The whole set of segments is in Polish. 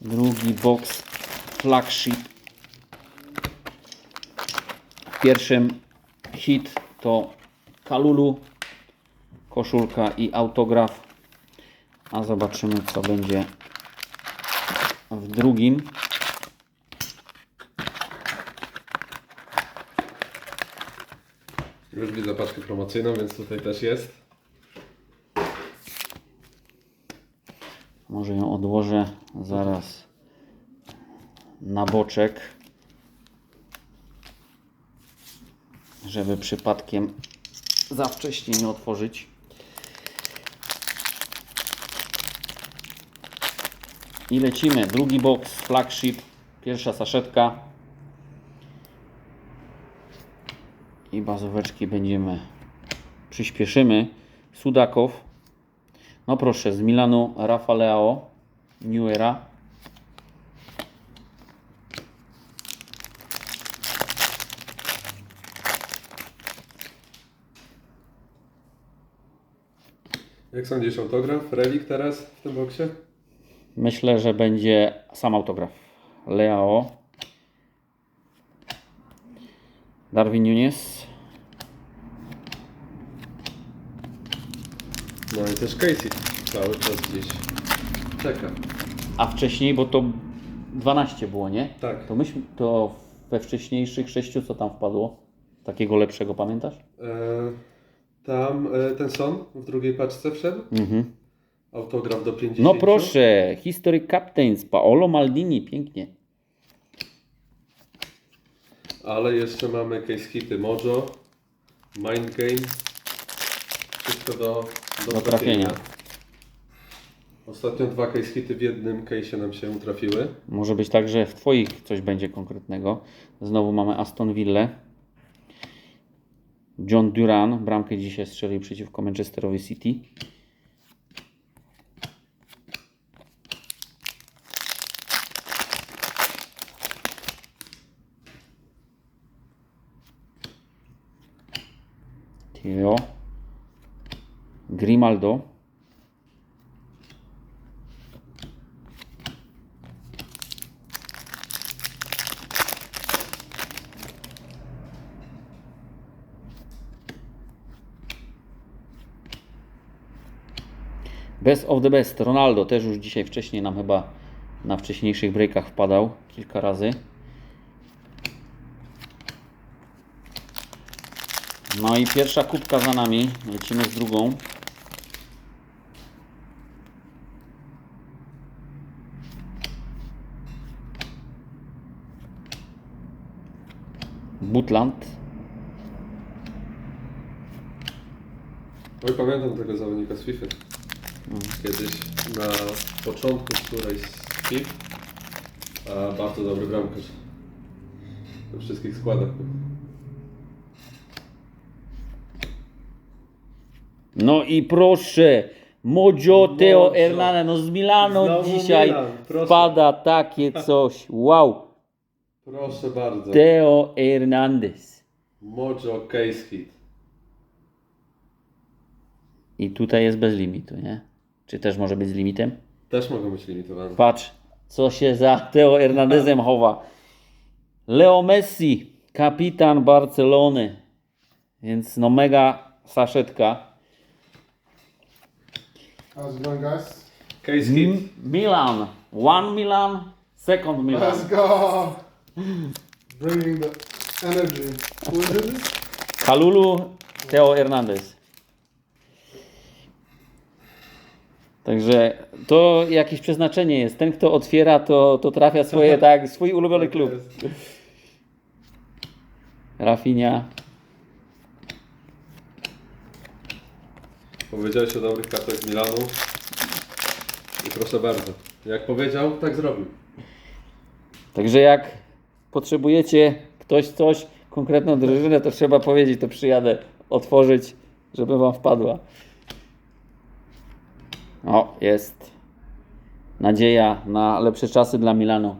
Drugi box flagship. Pierwszym hit to Kalulu, koszulka i autograf. A zobaczymy co będzie w drugim. Już widzę paczkę promocyjną, więc tutaj też jest. Może ją odłożę zaraz na boczek, żeby przypadkiem za wcześnie nie otworzyć. I lecimy. Drugi box, flagship, pierwsza saszetka. I bazóweczki będziemy przyspieszymy. Sudakow. No proszę, z Milanu Rafa Leao, New Era. Jak sądzisz, autograf, relik teraz w tym boksie? Myślę, że będzie sam autograf. Leao. Darwin Nunes. No i też Casey cały czas gdzieś czeka. A wcześniej, bo to 12 było, nie? Tak. To myśmy, to we wcześniejszych sześciu co tam wpadło? Takiego lepszego, pamiętasz? E, tam e, ten son w drugiej paczce wszedł. Mhm. Autograf do 50. No proszę, History Captains, Paolo Maldini, pięknie. Ale jeszcze mamy case hity Mojo, Mind Game. Wszystko do, do, Do trafienia. Ostatnio dwa case hity w jednym case nam się trafiły. Może być tak, że w Twoich coś będzie konkretnego. Znowu mamy Aston Villa. John Duran, bramkę dzisiaj strzelił przeciwko Manchesterowi City. Theo. Grimaldo. Best of the best. Ronaldo też już dzisiaj wcześniej nam chyba na wcześniejszych breakach wpadał kilka razy. No i pierwsza kubka za nami. Lecimy z drugą. Butland. Oj, pamiętam tego zawodnika z FIFA. Kiedyś na początku którejś z FIFA. A bardzo dobry bramkarz. We wszystkich składach. No i proszę, Mojo Teo Mojo. Hernandez, no z Milano Znowu dzisiaj Milan, proszę. wpada takie coś. Wow, Proszę bardzo. Teo Hernandez. Mojo case hit. I tutaj jest bez limitu, nie? Czy też może być z limitem? Też mogą być limitowane. Patrz, co się za Teo Hernandezem chowa. Leo Messi, kapitan Barcelony. Więc no mega saszetka. How's it going, guys? Case hit. M- Milan. One Milan, second Milan. Let's go! Bringing the energy. Who is this? Kalulu, Teo Hernandez. Także to jakieś przeznaczenie jest. Ten, kto otwiera, to, to trafia swoje, tak, swój ulubiony klub. Jest. Rafinha. Powiedziałeś o dobrych kartach z Milanu. I proszę bardzo. Jak powiedział, tak zrobił. Także jak potrzebujecie ktoś coś, konkretną drużynę, to trzeba powiedzieć, to przyjadę otworzyć, żeby wam wpadła. O, jest. Nadzieja na lepsze czasy dla Milanu.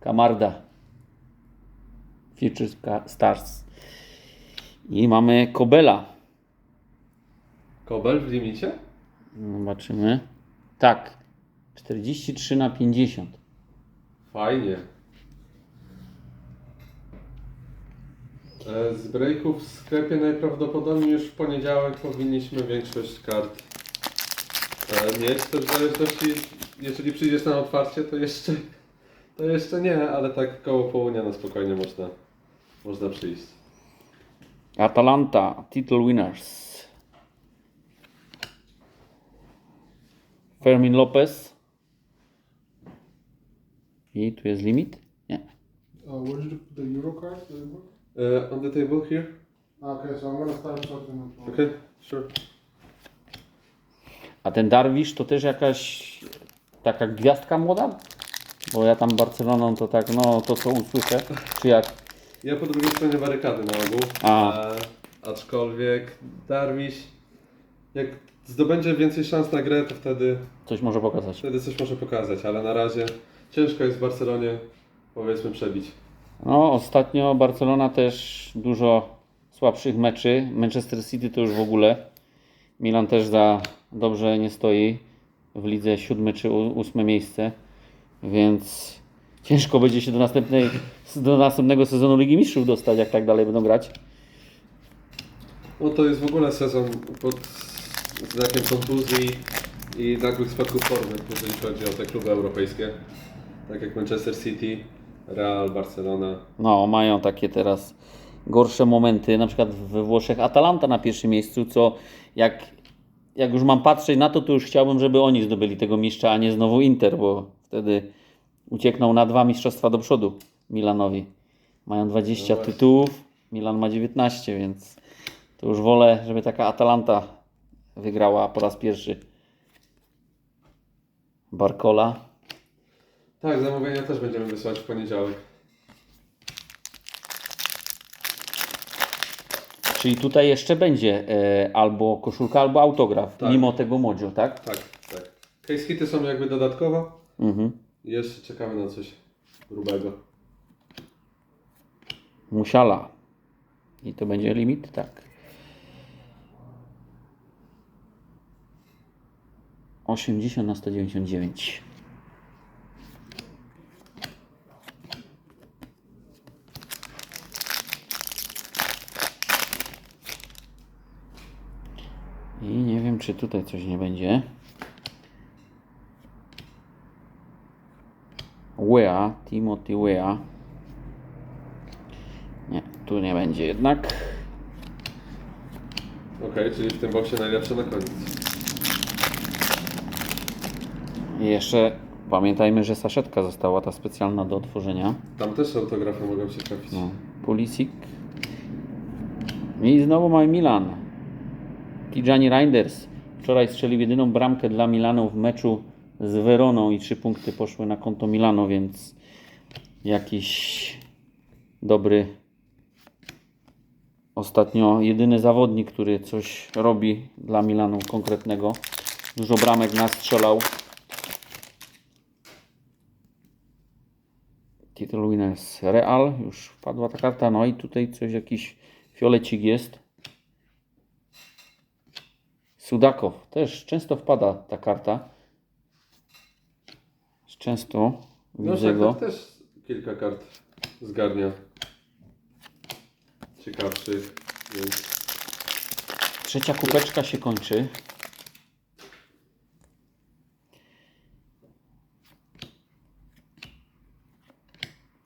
Kamarda. Future Stars. I mamy Kobela. Kobel w limicie? Zobaczymy. Tak. 43 na 50. Fajnie. Z breaków w sklepie najprawdopodobniej już w poniedziałek powinniśmy większość kart e, mieć. To w zależności, jeżeli przyjdziesz na otwarcie, to jeszcze, to jeszcze nie, ale tak koło południa na spokojnie można, można przyjść. Atalanta, title winners. Fermin Lopez. I tu jest limit? Nie. Uh, where did the Euro E, on the table here? Okay, so I'm gonna start something. Okay, sure. A ten Darwisz to też jakaś taka gwiazdka młoda? Bo ja tam Barceloną to tak, no to co usłyszę, czy jak? Ja po drugiej stronie barykady na ogół. A. E, aczkolwiek Darwish, jak zdobędzie więcej szans na grę, to wtedy, Coś może pokazać. wtedy coś może pokazać, ale na razie ciężko jest w Barcelonie powiedzmy przebić. No, ostatnio Barcelona też dużo słabszych meczy. Manchester City to już w ogóle. Milan też za dobrze nie stoi w lidze siódme czy ósme miejsce, więc ciężko będzie się do, następnej, do następnego sezonu Ligi Mistrzów dostać, jak tak dalej będą grać. No to jest w ogóle sezon pod znakiem kontuzji i nagłych spadków formy, jeżeli chodzi o te kluby europejskie. Tak jak Manchester City, Real, Barcelona. No, mają takie teraz gorsze momenty, na przykład we Włoszech Atalanta na pierwszym miejscu, co jak, jak już mam patrzeć na to, to już chciałbym, żeby oni zdobyli tego mistrza, a nie znowu Inter, bo wtedy uciekną na dwa mistrzostwa do przodu Milanowi. Mają 20 No tytułów, Milan ma 19, więc to już wolę, żeby taka Atalanta wygrała po raz pierwszy. Barcola. Tak, zamówienia też będziemy wysyłać w poniedziałek. Czyli tutaj jeszcze będzie e, albo koszulka, albo autograf, Tak. mimo tego modzio, tak? Tak, tak. Case hity są jakby dodatkowo. Mhm. Jeszcze czekamy na coś grubego. Musiala. I to będzie limit? Tak. 80 na 199. I nie wiem, czy tutaj coś nie będzie. Wea, Timothy Wea. Nie, tu nie będzie jednak. Okej, czyli w tym boksie najlepsze na koniec. I jeszcze pamiętajmy, że saszetka została ta specjalna do otworzenia. Tam też autografy mogą się trafić. No, Pulisic. I znowu mamy Milan. Tijani Reinders. Wczoraj strzelił jedyną bramkę dla Milanu w meczu z Weroną i trzy punkty poszły na konto Milano, więc jakiś dobry ostatnio jedyny zawodnik, który coś robi dla Milanu konkretnego. Dużo bramek nastrzelał. Title Winners Real, już wpadła ta karta, no i tutaj coś jakiś fiolecik jest. Sudakow, też często wpada ta karta. Często No widzę go. Szachtar też kilka kart zgarnia. Ciekawszych, więc Trzecia kubeczka się kończy.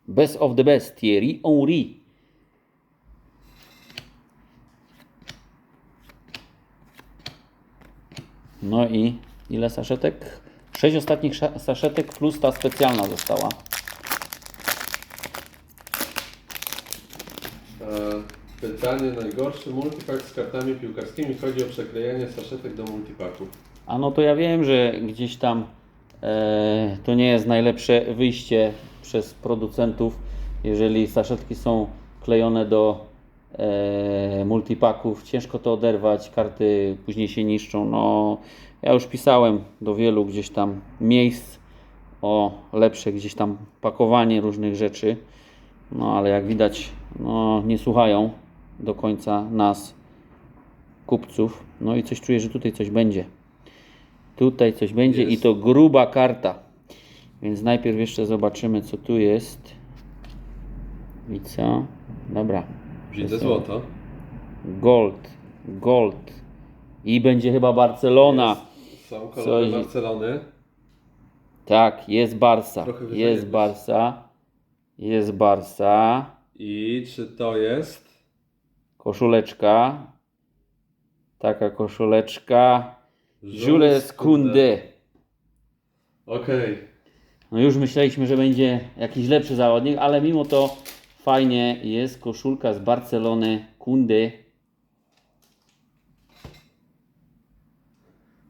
Best of the best, Thierry Henry. No i ile saszetek? Sześć ostatnich sza- saszetek plus ta specjalna została. pytanie najgorszy multipack z kartami piłkarskimi. Chodzi o przeklejanie saszetek do multipacków. A no to ja wiem, że gdzieś tam e, to nie jest najlepsze wyjście przez producentów, jeżeli saszetki są klejone do multipaków, ciężko to oderwać, karty później się niszczą. No, ja już pisałem do wielu gdzieś tam miejsc o lepsze gdzieś tam pakowanie różnych rzeczy, no ale jak widać, no nie słuchają do końca nas, kupców. No i coś czuję, że tutaj coś będzie. Tutaj coś będzie i Jest. to gruba karta. Więc najpierw jeszcze zobaczymy, co tu jest. I co? Dobra. Widzę złoto. Gold. Gold. I będzie chyba Barcelona. Są kolory Coś- Barcelony. Tak, jest Barsa. Jest jest. Barsa. Jest Barsa. I czy to jest? Koszuleczka. Taka koszuleczka. Jules Kunde. Okej. No już myśleliśmy, że będzie jakiś lepszy zawodnik, ale mimo to fajnie jest koszulka z Barcelony Kunde.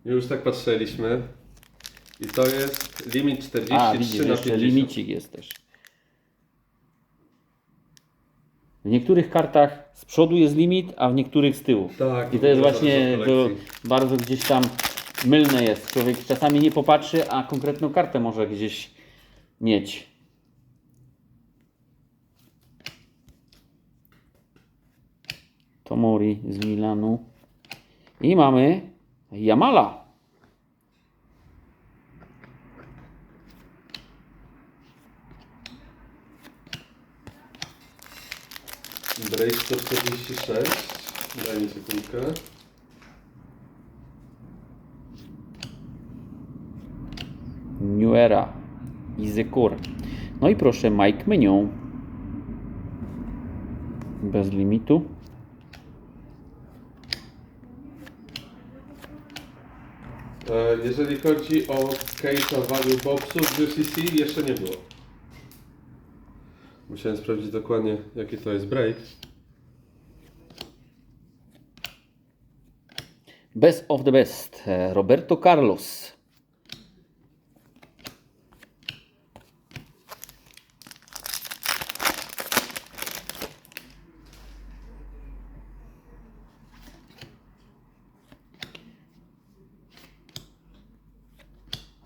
Już tak patrzyliśmy. I to jest limit 43 A, widzisz, na jeszcze 50. limicik jest też. W niektórych kartach z przodu jest limit, a w niektórych z tyłu. Tak. I to jest właśnie zależy to kolekcji. bardzo gdzieś tam mylne jest. Człowiek czasami nie popatrzy, a konkretną kartę może gdzieś mieć. Tomori z Milanu. I mamy Yamala. Break 146. Daj mi sekundkę. New Era i Zekur. No i proszę Mike Menion. Bez limitu. Jeżeli chodzi o case'a value boxów w UCC, jeszcze nie było. Musiałem sprawdzić dokładnie, jaki to jest break. Best of the best. e, Roberto Carlos.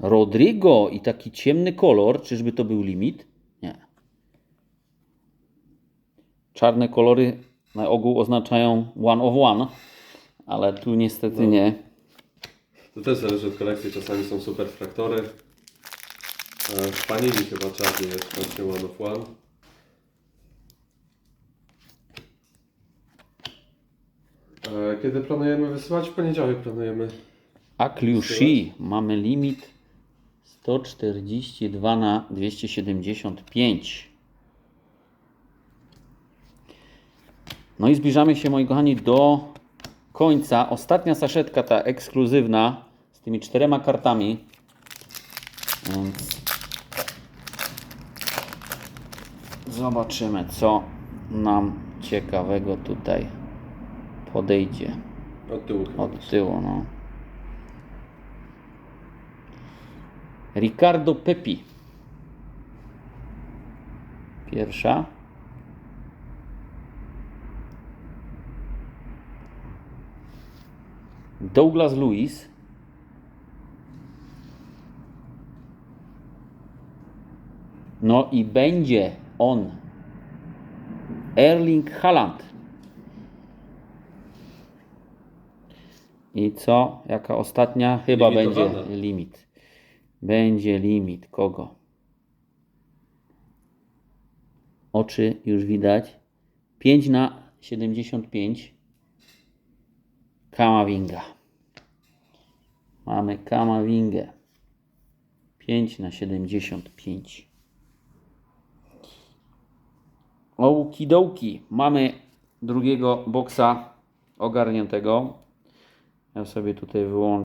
Rodrigo i taki ciemny kolor. Czyżby to był limit? Nie. Czarne kolory na ogół oznaczają one of one, ale tu niestety nie. To też zależy od kolekcji, czasami są super fraktory. W Panini chyba czarny jest właśnie one of one. E, Kiedy planujemy wysyłać? W poniedziałek planujemy. A Kliushi mamy limit 142 na 275. No i zbliżamy się, moi kochani, do końca. Ostatnia saszetka, ta ekskluzywna, z tymi czterema kartami. Więc zobaczymy, co nam ciekawego tutaj podejdzie. Od tyłu. Od tyłu, no. Ricardo Pepi. Pierwsza. Douglas Lewis. No i będzie on. Erling Haaland. I co? Jaka ostatnia? Chyba będzie limit. Będzie limit. Kogo? Oczy już widać. 5 na 75. Kamavinga. Mamy Kamawingę. 5 na 75. Okidoki. Mamy drugiego boksa ogarniętego. Ja sobie tutaj wyłączę.